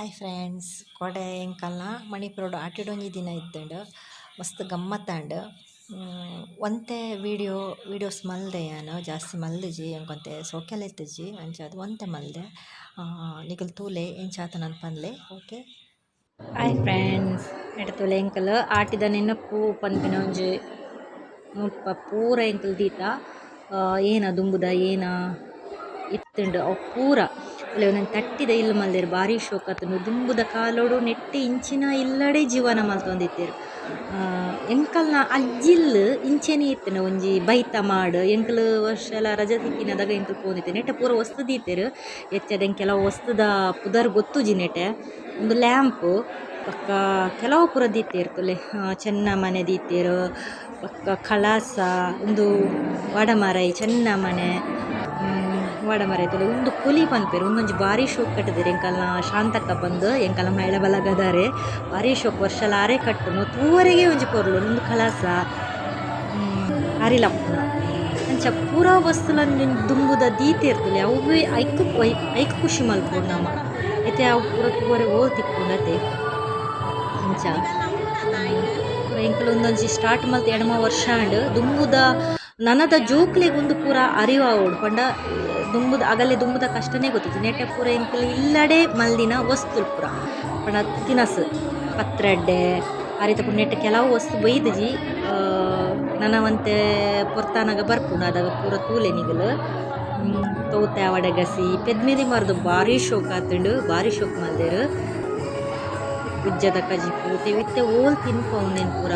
Hi friends ಕೊಡೆ ಎಂಕಲ್ನ ಮಣಿಪುರಡು ಆಟಿಡೊಂಜಿ ದಿನ ಇತ್ತಂಡು, ಮಸ್ತ್ ಗಮ್ಮತ್ತಾಂಡ್. ಒಂತೆ ವಿಡಿಯೋ, ವೀಡಿಯೋಸ್ ಮಲ್ದೆ ನಾನು ಜಾಸ್ತಿ ಮಲ್ದಿಜಿ ಎಂಕೊಂತೆ ಸೋಕೆಲ್ ಅಂಚ ಅದು ಒಂತೆ ಮಲ್ದೆ. ನಿಗಲ್ ತೂಲೆ ಎಂಚಾತನನ್ ಪನ್ಲೆ, ಓಕೆ? ಹಾಯ್ ಫ್ರೆಂಡ್ಸ್ ಎಡ ತೂಲೆ ಎಂಕಲ್ ಆಟಿದ ನಿನ್ನ ಪನ್ಪಿನ ಒಂಜಿ ಪೂರ ಎಂಕಲ್ ದೀತ. ಏನ ದುಂಬುದ, ಏನ ಇತ್ತಂಡು ಅವು ಪೂರ. ಒಳ್ಳೆ ಒಂದೊಂದು ತಟ್ಟಿದ ಇಲ್ಲ್ ಮಲ್ದೆರ್, ಭಾರಿ ಶೋಕ್ ಆತುಂಡು ದುಂಬುದ ಕಾಲೋಡು, ನೆಟ್ಟಿ ಇಂಚಿನ ಇಲ್ಲಡೆ ಜೀವನ ಮಲ್ತೊಂದಿತ್ತೆರ್ ಎಂಕಲ್ನ ಅಜ್ಜಿಲ್ ಇಂಚೆನೆ ಇತ್ತುಂಡು ಒಂಜಿ ಬೈತ ಮಾಡ್, ಎಂಕಲ್ ವರ್ಷಲ ರಜೆ ತಿಕ್ಕಿನದಾಗ ಎಂಕಲ್ ಪೋಂದಿತ್ತೆ. ನೆಟ್ಟೆ ಪೂರ ವಸ್ತು ದೀತೆರ್. ಎಚ್ಚದ ಕೆಲವು ವಸ್ತುದ ಪುದರ್ ಗೊತ್ತುಜಿ ನೆಟ್ಟೆ. ಒಂದು ಲ್ಯಾಂಪ್, ಪಕ್ಕ ಕೆಲವು ಪೂರ ದೀತೆರ್ ತುಲೆ. ಚೆನ್ನ ಮನೆ ದೀತೆರ್, ಪಕ್ಕ ಕಳಸ, ಒಂದು ವಡಮರೈ, ಚೆನ್ನ ಮನೆ. ವಾಡ ಮರೈತಲೆ ಉಂದು ಕುಲಿ ಪನ್ಪೆರ್ ಉಂದೊಂಜಿ ಬಾರಿ ಶೋಕ್ ಕಟ್ಟದೆರ್ ಎಂಕಲ್ನ ಶಾಂತಕ್ಕ ಬಂದು, ಎಂಕಲ್ನ ಬಲ ಬಲಗದಾರೆ. ಬಾರಿ ಶೋಕ್ ವರ್ಷಲಾರೆ ಕಟ್ಟುನು ತೂವರೆಗೆ ಒಂಜಿ ಪೊರ್ಲು ಉಂದು ಕಲಾಸ ಅರಿಲಪ್ಪುನ ಅಂಚ ಪೂರ ವಸ್ತುಲನ್ನು ದುಂಬುದ ದೀತೆ ಇರ್ತಲೆ ಅವು ಐಕ್ ಐಕ್ ಖುಷಿ ಮಲ್ಪುಂಡು ನಮ್ಮ. ಐತೆ ಅವು ಪೂರ ತೂವರೆ ಓಲ್ ತಿಕ್ಕೊಂಡತೆ ಅಂಚ ಎಂಕಲ್ ಒಂದೊಂಜಿ ಸ್ಟಾರ್ಟ್ ಮಲ್ತ್ ಎಡಮ ವರ್ಷ ಅಂಡ್ ದುಂಬುದ ನನದ ಜೋಕ್ಲೆಗೊಂದು ಪೂರ ಅರಿವಾವೋಡು ಪಂಡ ದುಂಬುದ ಅಗಲೆ ದುಂಬುದ ಕಷ್ಟನೇ ಗೊತ್ತಿತ್ತು. ನೆಟ್ಟೆ ಪೂರ ಇಂಕಲ್ ಇಲ್ಲಡೆ ಮಲ್ದಿನ ವಸ್ತು ಪೂರ ಪಣ, ತಿನಸು, ಪತ್ರಡ್ಡೆ ಆ ರೀತಿ ಪುರ ನೆಟ್ಟೆ ಕೆಲವು ವಸ್ತು ಬೈದಜಿ ನನವಂತೆ ಪೊರ್ತಾನಾಗ ಬರ್ಪುಂಡು ಅದಾಗ ಪೂರ ತೂಲೆ ನಿಗಲು. ತೋತೆ ಅವಡಗಸಿ. ಪೆದ್ಮೇದಿ ಮರ್ದು ಭಾರಿ ಶೋಕ ಆತಂಡು. ಭಾರಿ ಶೋಕ ಮಲ್ದೇರು. ಉಜ್ಜದ ಪೂರ್ತಿ ಇತ್ತೆ ಓಲ್ ತಿನ್ಕೊಂಡೇನು ಪೂರ.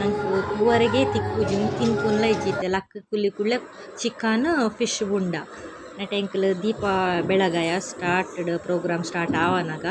ನಂಗೆ ಕೂವರೆಗೆ ತಿಕ್ಕು, ಜಿಮ್ ತಿನ್ಕೊಂಡ್ಲ ಇಜ್ಜಿತ್ತೆ ಲಕ್ಕ ಕುಲಿ ಕುಳ್ಳೆ ಚಿಕನ್, ಫಿಶ್ ಬುಂಡ. ನೆಟ್ ಎಂಕುಲು ದೀಪ ಬೆಳಗಾಯ ಸ್ಟಾರ್ಟ್ಡ್ ಪ್ರೋಗ್ರಾಮ್ ಸ್ಟಾರ್ಟ್ ಆವನಾಗ.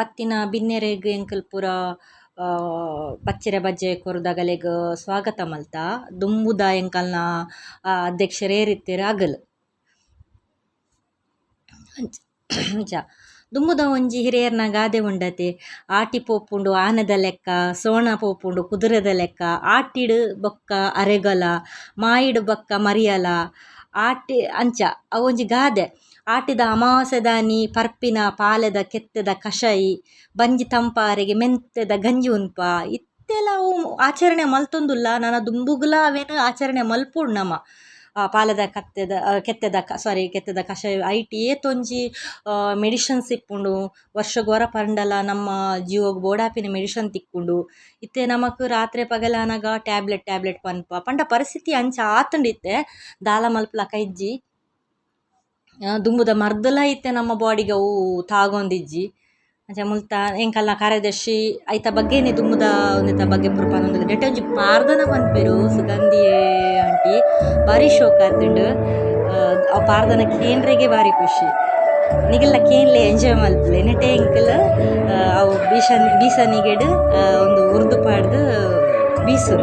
ಬತ್ತಿನ ಬಿನ್ನೆರೆಗ್ ಎಂಕಲ್ ಪೂರ ಬಚ್ಚೆರೆ ಬಜ್ಜೆ ಕೊರ್ದಗಲೆಗ್ ಸ್ವಾಗತ ಮಲ್ತ. ದುಂಬುದ ಎಂಕಲ್ನ ಅಧ್ಯಕ್ಷರೇರಿತ್ತೆರ್ ಅಂಚ ಅಂಚ. ದುಂಬುದ ಒಂಜಿ ಹಿರಿಯರ್ನ ಗಾದೆ ಉಂಡತೆ. ಆಟಿ ಪೋಪುಂಡು ಆನದ ಲೆಕ್ಕ, ಸೋಣ ಪೋಪುಂಡು ಕುದುರೆದ ಲೆಕ್ಕ. ಆಟಿಡು ಬೊಕ್ಕ ಅರೆಗಲ, ಮಾಯಿಡು ಬೊಕ್ಕ ಮರಿಯಲ. ಆಟಿ, ಅಂಚ ಅವೊಂಜಿ ಗಾದೆ. ಆಟಿದ ಅಮಾವಾಸ್ಯೆದಾನಿ ಪರ್ಪಿನ ಪಾಲೆದ ಕೆತ್ತೆದ ಕಷಾಯಿ ಬಂಜಿ ತಂಪಾರೆಗೆ ಮೆಂತೆದ ಗಂಜಿ ಉನ್ಪ. ಇತ್ತೆಲ್ಲ ಅವು ಆಚರಣೆ ಮಲ್ತೊಂದುಲ್ಲ ನನ್ನ ದುಂಬುಗುಲ ಅವೇನು ಆಚರಣೆ ಮಲ್ಪುಂಡು ನಮ್ಮ ಪಾಲದ ಕತ್ತೆದ ಕೆತ್ತೆದ ಕ ಸಾರಿ ಕೆತ್ತೆದ ಕಷಾಯ ಐಟಿ ಏತೊಂಜಿ ಮೆಡಿಷನ್ ಸಿಕ್ಕೊಂಡು ವರ್ಷಗ್ ವರ ಪಂಡಲ ನಮ್ಮ ಜೀವಗ್ ಬೋಡಾಪಿನ ಮೆಡಿಷನ್ ತಿಕ್ಕುಂಡು. ಇತ್ತೆ ನಮಕ್ ರಾತ್ರಿ ಪಗಲಾನಾಗ ಟ್ಯಾಬ್ಲೆಟ್ ಟ್ಯಾಬ್ಲೆಟ್ ಪನ್ಪ. ಪಂಡ ಪರಿಸ್ಥಿತಿ ಅಂಚ ಆತಂಡಿತ್ತೆ. ದಾಲ ಮಲ್ಪಲ ಇಜ್ಜಿ ಆ, ದುಂಬುದ ಮರ್ದಲ ಇತ್ತೆ ನಮ್ಮ ಬಾಡಿಗೆ ಅವು ತಾಗೊಂದಿಜ್ಜಿ. ಅಂಚ ಮುಲ್ತ ಎಂಕಲ್ನ ಕಾರ್ಯದರ್ಶಿ ಐತ ಬಗ್ಗೆನೆ ದುಂಬುದ ಒಂದಿತ ಬಗ್ಗೆ ಪುರ್ಪಾನೊಂದು ನೆಟ್ಟ ಒಂಜಿ ಪಾರ್ದನ ಪನ್ಪೆರು ಸುಗಂಧಿ ಆಂಟಿ, ಭಾರಿ ಶೋಕ್ ಆತುಂಡು. ಆ ಪಾರ್ದನ ಕೇಂದ್ರೆಗೆ ಭಾರಿ ಖುಷಿ. ನಿಗಲ್ಲ ಕೇನ್ಲೆ ಎಂಜಾಯ್ ಮಲ್ಪಲೆ ನೆಟೆ ಎಂಕಲ್ ಅವು ಬೀಸನ್ ಬೀಸನಿಗೆಡು ಒಂದು ಉರ್ದು ಪಾಡ್ದು ಬೀಸು.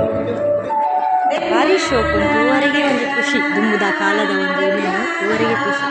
ಭಾರಿ ಶೋಕ್ ಇವರೆಗೆ ಒಂದು ಖುಷಿ. ದುಂಬುದ ಕಾಲದ ಒಂದು ಖುಷಿ.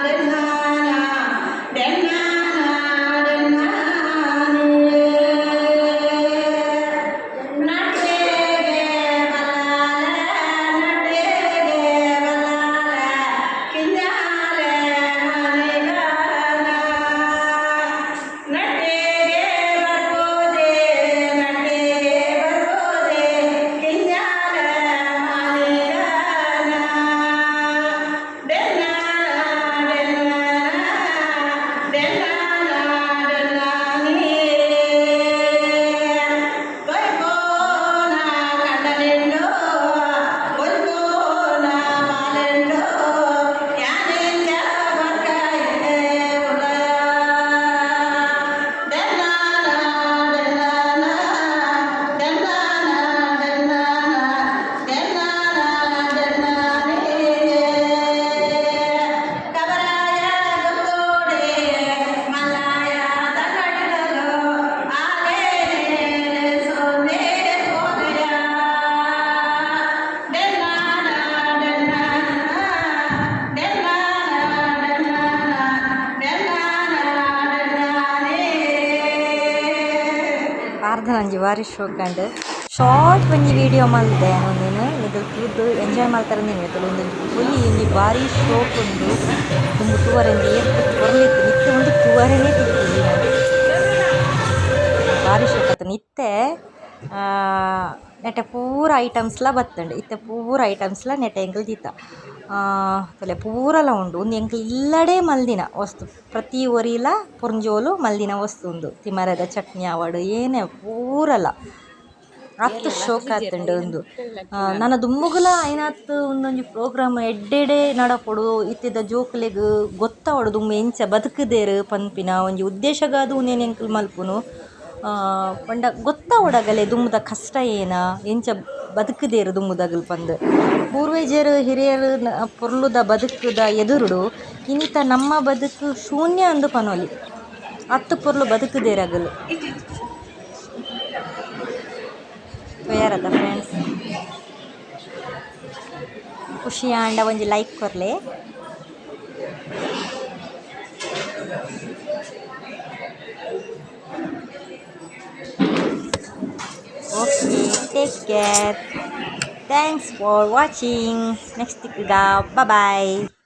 ಪ್ರಾರ್ಥನೆ ಅಂಜಿ ಬಾರಿ ಶೋಕಂಡ್ ಶಾರ್ಟ್ ಒಂಜಿ ವಿಡಿಯೋ ಮಲ್ದೆ ನೀನು. ಇದು ತೂದು ಎಂಜಾಯ್ ಮಾಡ್ತಾರೆ ನೀನು. ಇದು ಒಂದು ಫುಲ್ ಇಲ್ಲಿ ಭಾರಿ ಶೋಕ್ ಉಂಡು ತೂವರಂಜಿ ಏರ್ಪಟ್ಟು ಕೊರಲಿತ್ತು ನಿತ್ಯ ಒಂದು ತೂವರನೇ ಬಾರಿ ಭಾರಿ ಶೋಕ್ ಆಯ್ತು ನಿತ್ಯ ನೆಟ್ಟೆ ಪೂರ ಐಟಮ್ಸ್ಲ ಬತ್ತಂಡು. ಇತ್ತೆ ಪೂರ ಐಟಮ್ಸ್ಲ ನೆಟ್ಟೆ ಎಂಕಲ್ ದೀತ ತಲೆ ಪೂರಲ ಉಂಡು. ಒಂದು ಎಂಕ್ ಇಲ್ಲಡೆ ಮಲ್ದಿನ ವಸ್ತು. ಪ್ರತಿ ಒರಿಲ ಪೊರ್ಂಜೋಲು ಮಲ್ದಿನ ವಸ್ತು ಉಂದು ತಿಮರದ ಚಟ್ನಿ ಆವಡು ಏನೇ ಪೂರಲ. ಅತ್ತು ಶೋಕ್ ಆತುಂಡು ಒಂದು ನನ್ನ ದುಮ್ಮುಗುಲ ಐನಾತ್ ಒಂದೊಂಜಿ ಪ್ರೋಗ್ರಾಮ್ ಎಡ್ಡೆಡೆ ನಡಪೊಡು. ಇತ್ತಿದ ಜೋಕ್ಲೆಗ್ ಗೊತ್ತಾವಡು ದುಂಬು ಎಂಚ ಬದುಕುದೇರು ಪನ್ಪಿನ. ಒಂಜಿ ಉದ್ದೇಶಗಾದು ಉನೇನು ಎಂಕುಲು ಮಲ್ಪುನು. ಪಂಡ ಗೊತ್ತಾವಡಗಲೆ ದುಮ್ಮದ ಕಷ್ಟ ಏನ? ಎಂಚ ಬದುಕುದೇರು ಮುದಗಲ್ ಪಂದ್. ಪೂರ್ವಜರು, ಹಿರಿಯರು ಪೊರ್ಲುದ ಬದುಕುದ ಎದುರುಡು ಇನ್ನಿತ ನಮ್ಮ ಬದುಕು ಶೂನ್ಯ ಅಂದು ಪನೊಲಿ. ಅತ್ತು ಪೊರ್ಲು ಬದುಕುದೇರಗಲು ಬೇರದ ಫ್ರೆಂಡ್ಸ್ ಖುಷಿ ಆಂಡ ಒಂಜಿ ಲೈಕ್ ಕೊರ್ಲೆ. take care. Thanks for watching. Next video. Bye-bye.